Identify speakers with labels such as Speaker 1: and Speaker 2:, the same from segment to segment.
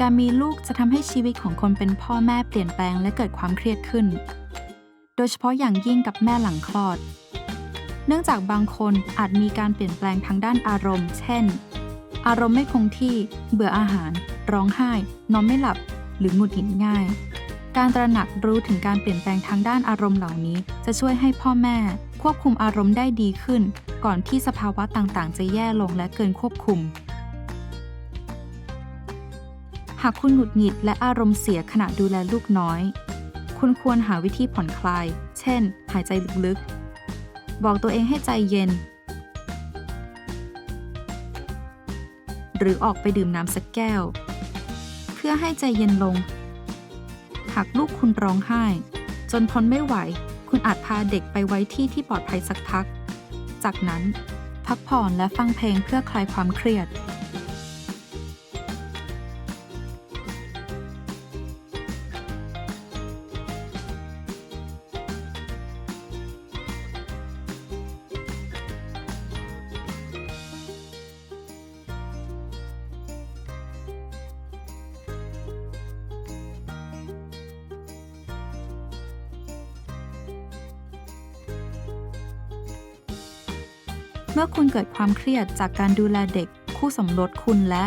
Speaker 1: การมีลูกจะทำให้ชีวิตของคนเป็นพ่อแม่เปลี่ยนแปลงและเกิดความเครียดขึ้น โดยเฉพาะอย่างยิ่งกับแม่หลังคลอด เนื่องจากบางคนอาจมีการเปลี่ยนแปลงทางด้านอารมณ์ เช่น อารมณ์ไม่คงที่ เบื่ออาหาร ร้องไห้ นอนไม่หลับ หรือหงุดหงิดง่าย การตระหนักรู้ถึงการเปลี่ยนแปลงทางด้านอารมณ์เหล่านี้ จะช่วยให้พ่อแม่ ควบคุมอารมณ์ได้ดีขึ้น ก่อนที่สภาวะต่างๆ จะแย่ลงและเกินควบคุม หากคุณหงุดหงิดและอารมณ์เสียขณะดูแลลูกน้อย คุณควรหาวิธีผ่อนคลาย เช่น หายใจลึกๆ บอกตัวเองให้ใจเย็น หรือออกไปดื่มน้ำสักแก้ว เพื่อให้ใจเย็นลง หากลูกคุณร้องไห้ จนทนไม่ไหว คุณอาจพาเด็กไปไว้ที่ที่ปลอดภัยสักพัก จากนั้น พักผ่อนและฟังเพลงเพื่อคลายความเครียด เมื่อคุณเกิดความเครียดจากการดูแลเด็ก คู่สมรสคุณและ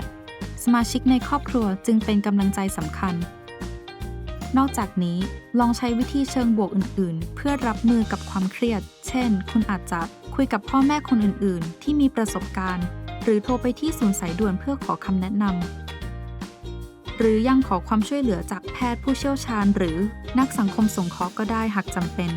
Speaker 1: สมาชิกในครอบครัวจึงเป็นกำลังใจสำคัญ นอกจากนี้ลองใช้วิธีเชิงบวกอื่น ๆ เพื่อรับมือกับความเครียด เช่น คุณอาจจะคุยกับพ่อแม่คนอื่น ๆ ที่มีประสบการณ์ หรือโทรไปที่ศูนย์สายด่วนเพื่อขอคำแนะนำหรือยังขอความช่วยเหลือจากแพทย์ผู้เชี่ยวชาญ หรือนักสังคมสงเคราะห์ก็ได้หากจำเป็น